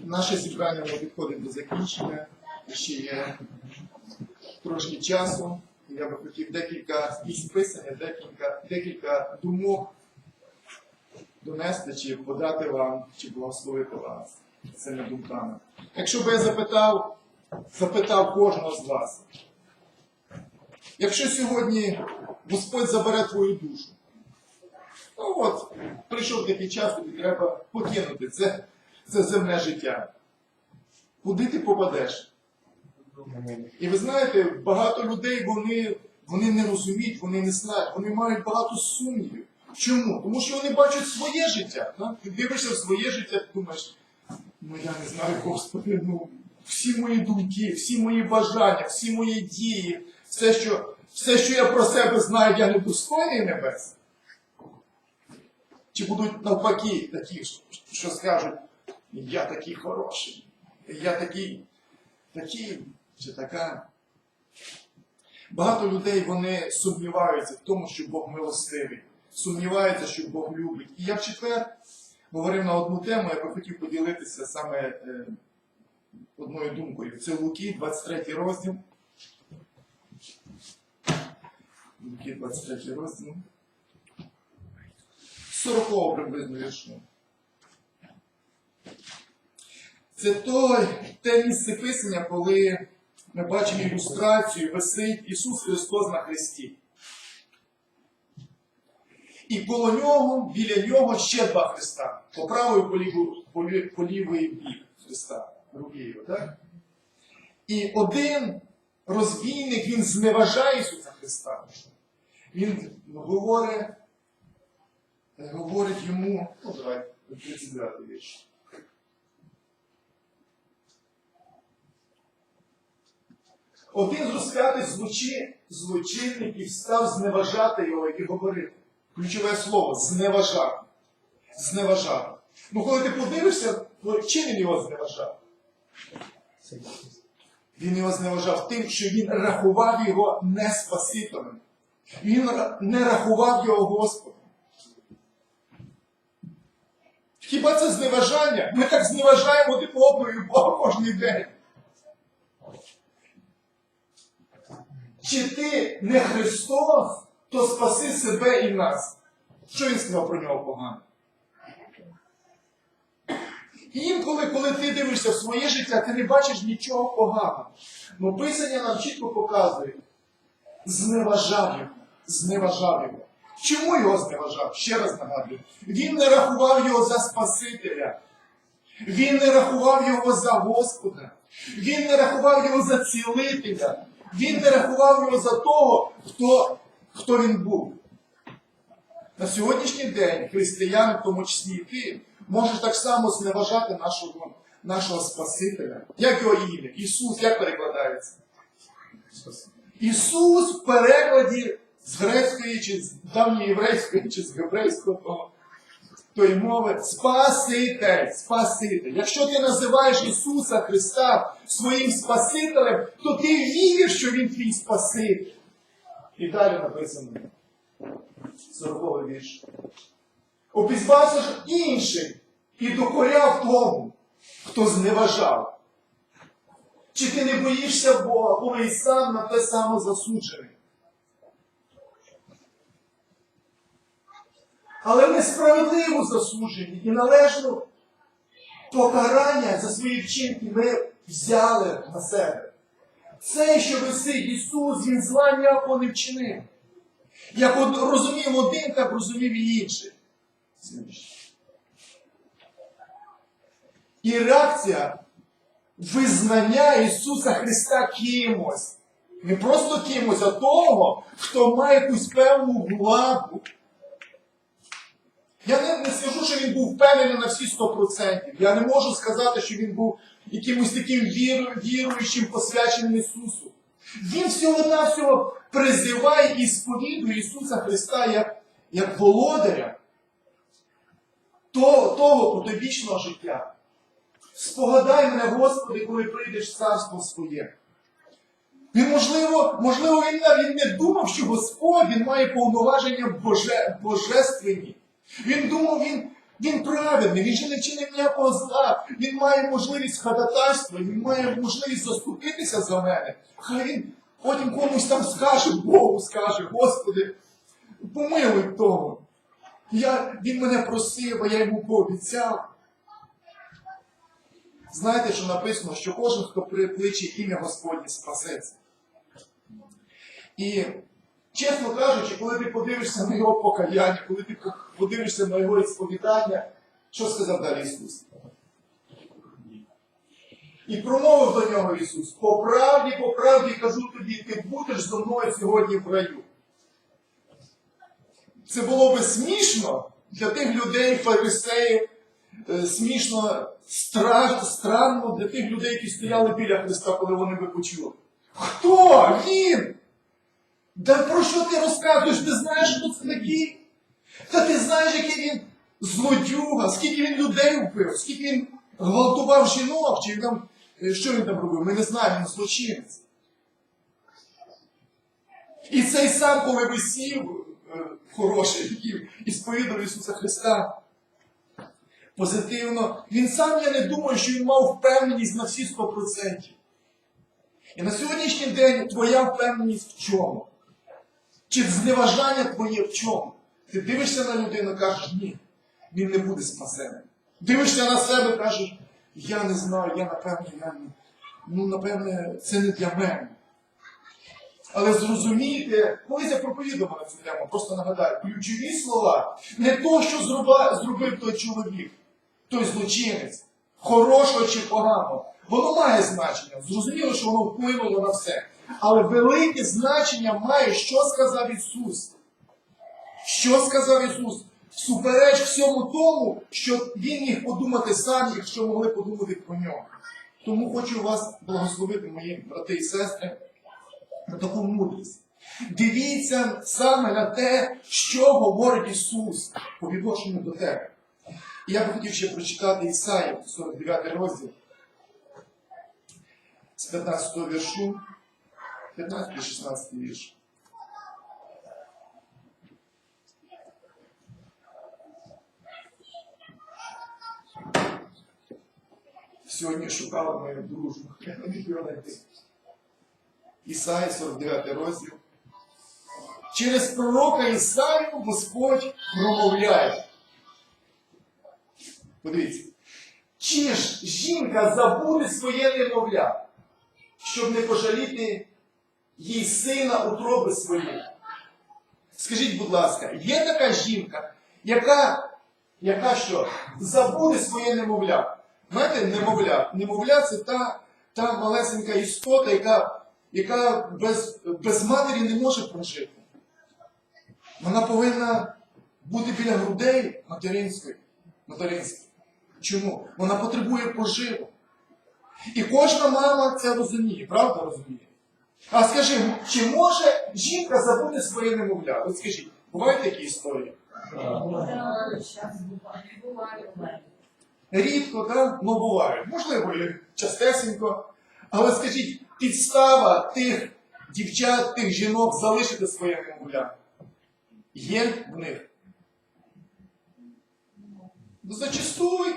Наше зібрання підходить до закінчення. Ще є трошки часу. Я би хотів декілька місць писання, декілька, декілька думок донести, чи подати вам, чи благословити вас цими думками. Якщо би я запитав, запитав кожного з вас, якщо сьогодні Господь забере твою душу, ну от, прийшов такий час, тобі треба покинути це, це земне життя. Куди ти попадеш? І ви знаєте, багато людей вони, вони не розуміють, вони не знають, вони мають багато сумнівів. Чому? Тому що вони бачать своє життя. Да? Ти дивишся в своє життя, ти думаєш, ну я не знаю, Господи, ну всі мої думки, всі мої бажання, всі мої дії, все, що, все, що я про себе знаю, я недостойний небес. Чи будуть навпаки такі, що- скажуть, я такий хороший, я такий, такий чи така. Багато людей вони сумніваються в тому, що Бог милостивий, сумніваються, що Бог любить. І я в четвер говорив на одну тему, я би хотів поділитися саме е, одною думкою. Це Луки, 23 розділ. Луки, 23 розділ. 40 приблизно віршу. Це той, те місце писання, коли ми бачимо ілюстрацію, висить Ісус Христос на Христі. І коло нього, біля нього ще два Христа. По правої по ліву- по по лівий бік Христа. Руки так? І один розбійник, він зневажає Ісуса Христа. Він говорить, говорить йому, ну давай, 39 вірш. Один з розп'ятих злочи- злочинників став зневажати його і говорити. Ключове слово зневажати. Зневажати. Ну, коли ти подивишся, то чим він його зневажав? Він його зневажав тим, що він рахував його не Спасителем. Він не рахував його Господом. Хіба це зневажання? Ми так зневажаємо один Бога кожен день. Чи ти не Христос, то спаси себе і нас. Що він сказав про нього погано? І інколи, коли ти дивишся в своє життя, ти не бачиш нічого поганого. Но Писання нам чітко показує, зневажав його, зневажав його. Чому його зневажав? Ще раз нагадую. Він не рахував його за Спасителя. Він не рахував його за Господа. Він не рахував його за цілителя. Він не рахував його за того, хто, хто він був. На сьогоднішній день християни, в тому числі і ти, можеш так само зневажати нашого, нашого Спасителя. Як його ім'я? Ісус, як перекладається? Ісус в перекладі з грецької, чи з давньоєврейської, чи з гебрейського тої мови Спаситель, Спаситель. Якщо ти називаєш Ісуса Христа своїм Спасителем, то ти віриш, що Він твій Спаситель. І далі написано. 40 вірш. Обізвався ж інший і докоряв тому, хто зневажав. Чи ти не боїшся Бога, коли і сам на те саме засуджений? Але ми справедливо засуджені і належно покарання за свої вчинки ми взяли на себе. Це, що висить Ісус, Він зла ніякого не вчинив. Як розумів один, так розумів і інший. І реакція визнання Ісуса Христа кимось. Не просто кимось, а того, хто має якусь певну владу. Я не, не скажу, що він був впевнений на всі 100%. Я не можу сказати, що він був якимось таким віру, віруючим, посвяченим Ісусу. Він всього-навсього призиває і сповідує Ісуса Христа як, як володаря того, того потовічного життя. Спогадай мене, Господи, коли прийдеш в царство своє. Він, можливо, можливо, він навіть не думав, що Господь він має повноваження боже, божественні. Він думав, він, Він праведний, він же не вчинив ніякого зла. Він має можливість ходатайства, він має можливість заступитися за мене. Хай він потім комусь там скаже, Богу скаже, Господи, помилуй того. Я, він мене просив, а я йому пообіцяв. Знаєте, що написано, що кожен, хто прикличе ім'я Господнє, спасеться. І, чесно кажучи, коли ти подивишся на його покаяння, коли ти подивишся на його ісповідання, що сказав далі Ісус? І промовив до нього Ісус: по правді, по правді кажу тобі, ти будеш зо мною сьогодні в раю. Це було би смішно для тих людей, фарисеїв, е, смішно, стра- странно для тих людей, які стояли біля Христа, коли вони би почули. Хто він? Да про що ти розказуєш? Ти знаєш, хто це такий? Та ти знаєш, який він злодюга, скільки він людей вбив, скільки він гвалтував жінок, чи там, е, що він там робив? Ми не знаємо, він злочинець. І цей сам, коли висів, е, хороший, і сповідав Ісуса Христа позитивно, він сам я не думаю, що він мав впевненість на всі 100%. І на сьогоднішній день твоя впевненість в чому? Чи зневажання твоє в чому? Ти дивишся на людину кажеш, ні, він не буде спасеним. Дивишся на себе кажеш, я не знаю, я напевне, я не, ну, напевне, це не для мене. Але зрозумійте, колись я проповідував на цю тему, просто нагадаю, ключові слова не то, що зруба- зробив той чоловік, той злочинець, хорошого чи поганого. Воно має значення. Зрозуміло, що воно вплинуло на все. Але велике значення має, що сказав Ісус. Що сказав Ісус? Всупереч всьому тому, що Він міг подумати сам, якщо могли подумати про нього. Тому хочу вас благословити, мої брати і сестри, на таку мудрість. Дивіться саме на те, що говорить Ісус по відношенню до тебе. І я би хотів ще прочитати Ісаїв, 49 розділ, з 15 віршу, 15-16 вірш. Сьогодні шукала мою дружбу. Ісаї, 49 розділ. Через пророка Ісаю Господь промовляє. Подивіться. Чи ж жінка забуде своє немовля, щоб не пожаліти їй сина утроби своєї? Скажіть, будь ласка, є така жінка, яка, яка що, забуде своє немовля? Знаєте, немовля. Немовля це та, та малесенька істота, яка, яка без, без матері не може прожити. Вона повинна бути біля грудей материнської. материнської. Чому? Вона потребує поживу. І кожна мама це розуміє, правда розуміє? А скажи, чи може жінка забути своє немовля? От скажіть, бувають такі історії? Рідко, так? Ну буває. Можливо, і частесенько. Але скажіть, підстава тих дівчат, тих жінок залишити своє немовля є в них? Ну, Зачастую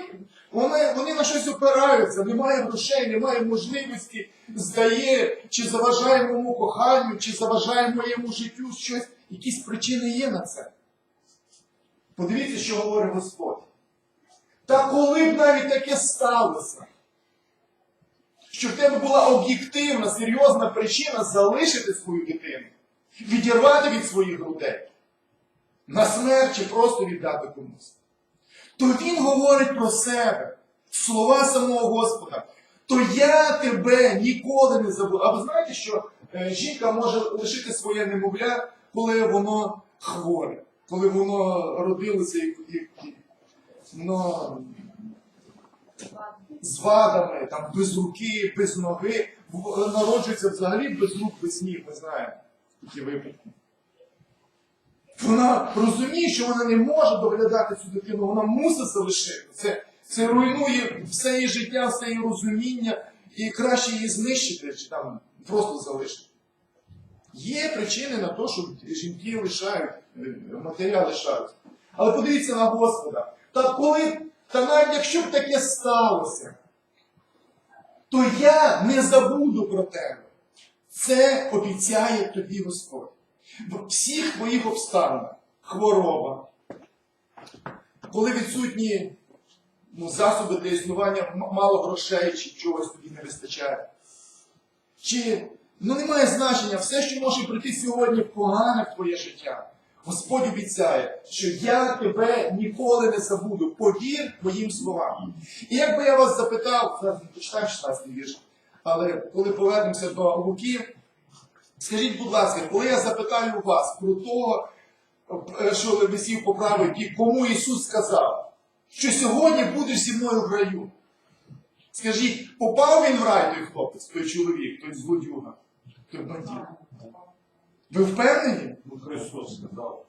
вони, вони на щось опираються, немає грошей, немає можливості, здає, чи заважає моєму коханню, чи заважає моєму життю щось. Якісь причини є на це. Подивіться, що говорить Господь. Та коли б навіть таке сталося, що в тебе була об'єктивна, серйозна причина залишити свою дитину, відірвати від своїх грудей, на смерть чи просто віддати комусь, то він говорить про себе, слова самого Господа. То я тебе ніколи не забуду. А ви знаєте, що е, жінка може лишити своє немовля, коли воно хворе, коли воно родилося і, і, і воно з вадами, там, без руки, без ноги, народжується взагалі без рук, без ніг, ми знаємо такі випадки. Вона розуміє, що вона не може доглядати цю дитину, вона мусить залишити. Це, це руйнує все її життя, все її розуміння, і краще її знищити, чи там просто залишити. Є причини на те, що жінки лишають, е, матеря лишають. Але подивіться на Господа. Та коли, та навіть якщо б таке сталося, то я не забуду про тебе. Це обіцяє тобі Господь. В всіх твоїх обставинах хвороба, коли відсутні ну, засоби для існування, мало грошей чи чогось тобі не вистачає. Чи ну немає значення все, що може прийти сьогодні погане в твоє життя. Господь обіцяє, що я тебе ніколи не забуду. Повір моїм словам. І якби я вас запитав, зараз не почитаємо 16 вірш, але коли повернемося до Луки, скажіть, будь ласка, коли я запитаю у вас про того, е, що висів по правій кому Ісус сказав, що сьогодні будеш зі мною в раю. Скажіть, попав він в рай той хлопець, той чоловік, той злодюга, той бандит? Ви впевнені? Ну, Христос сказав.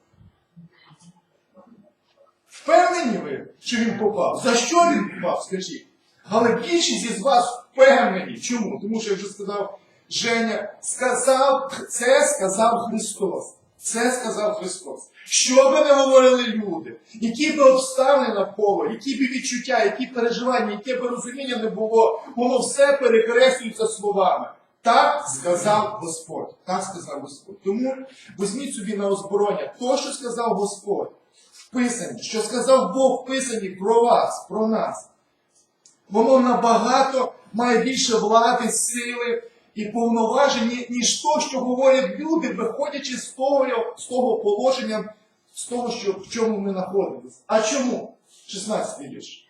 Впевнені ви, що він попав? За що він попав, скажіть? Але більшість із вас впевнені. Чому? Тому що, як вже сказав Женя, сказав, це сказав Христос. Це сказав Христос. Що би не говорили люди, які би обставини навколо, які би відчуття, які переживання, яке би розуміння не було, воно все перекреслюється словами. Так сказав Господь. Так сказав Господь. Тому візьміть собі на озброєння то, що сказав Господь в Писанні, що сказав Бог в Писанні про вас, про нас. Воно набагато має більше влади, сили і повноважень, ніж то, що говорять люди, виходячи з того, з того положення, з того, що, в чому ми знаходимося. А чому? 16 вірш.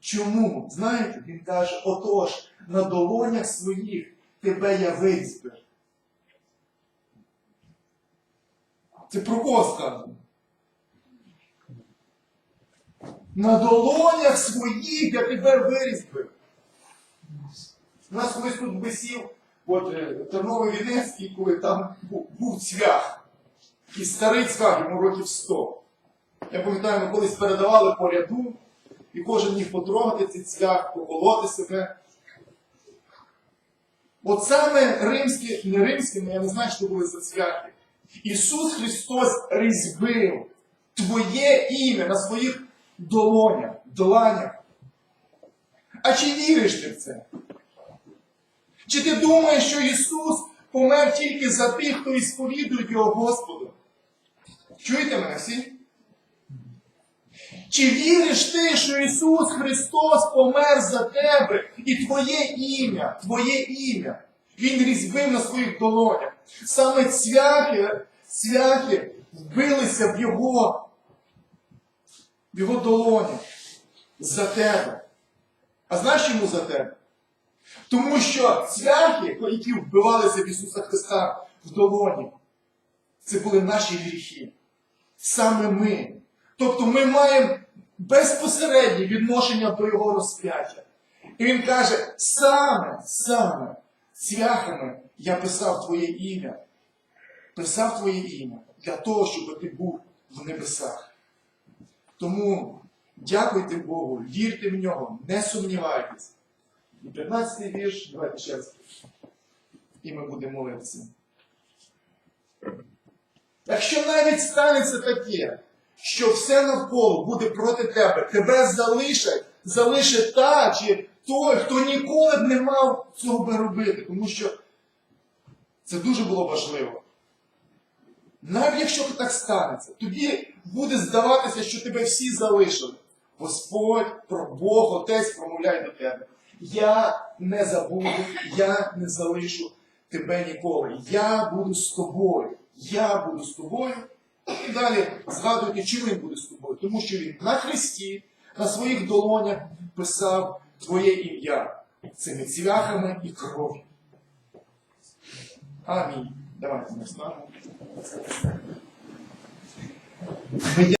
Чому? Знаєте, він каже, отож, на долонях своїх тебе я визбив. Це про кого сказано? На долонях своїх я тебе вирізбив. У нас колись тут висів, от е, Терновий Вінецький, коли там був, цвях. І старий цвях, йому років 100. Я пам'ятаю, ми колись передавали по ряду, і кожен міг потрогати цей цвях, поколоти себе. От саме римські, не римські, але я не знаю, що були за цвяхи. Ісус Христос різьбив твоє ім'я на своїх долонях, доланях. А чи віриш ти в це? Чи ти думаєш, що Ісус помер тільки за тих, хто ісповідує Його Господу? Чуєте мене всі? Чи віриш ти, що Ісус Христос помер за тебе і твоє ім'я, твоє ім'я? Він різьбив на своїх долонях. Саме цвяхи, цвяхи вбилися в Його, в Його долоні за тебе. А знаєш чому за тебе? Тому що цвяхи, які вбивалися в Ісуса Христа в долоні, це були наші гріхи. Саме ми. Тобто ми маємо безпосереднє відношення до Його розп'яття. І він каже: саме, саме цвяхами я писав Твоє ім'я. Писав Твоє ім'я для того, щоб ти був в небесах. Тому дякуйте Богу, вірте в нього, не сумнівайтесь. І 15-й вірш, давайте ще раз. І ми будемо молитися. Якщо навіть станеться таке, що все навколо буде проти тебе, тебе залишать, залишить та чи той, хто ніколи б не мав цього би робити, тому що це дуже було важливо. Навіть якщо так станеться, тобі буде здаватися, що тебе всі залишили. Господь, про Бог, Отець промовляє до тебе. Я не забуду, я не залишу тебе ніколи. Я буду з тобою. Я буду з тобою. І далі згадуйте, чим він буде з тобою. Тому що він на хресті, на своїх долонях писав твоє ім'я цими цвяхами і кров'ю. Амінь. Давайте ми встанемо. Ми